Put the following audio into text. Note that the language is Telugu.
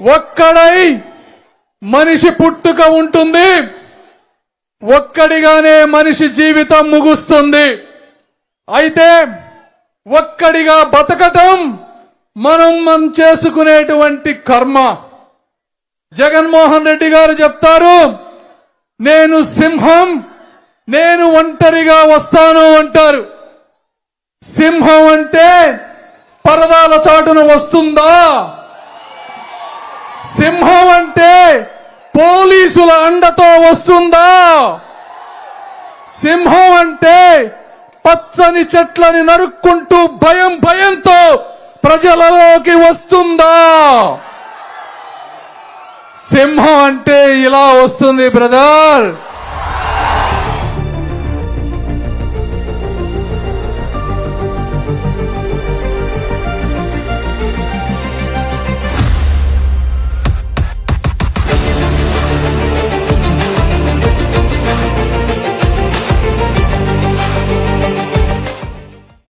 ఒక్కడై మనిషి పుట్టుక ఉంటుంది. ఒక్కడిగానే మనిషి జీవితం ముగుస్తుంది. అయితే ఒక్కడిగా బతకటం మనం మనం చేసుకునేటువంటి కర్మ. జగన్మోహన్ రెడ్డి గారు చెప్తారు నేను సింహం నేను ఒంటరిగా వస్తాను అంటారు. సింహం అంటే పరదాల చాటున వస్తుందా? సింహం అంటే పోలీసుల అండతో వస్తుందా? సింహం అంటే పచ్చని చెట్లని నరుక్కుంటూ భయం భయంతో ప్రజలలోకి వస్తుందా? సింహం అంటే ఇలా వస్తుంది బ్రదర్.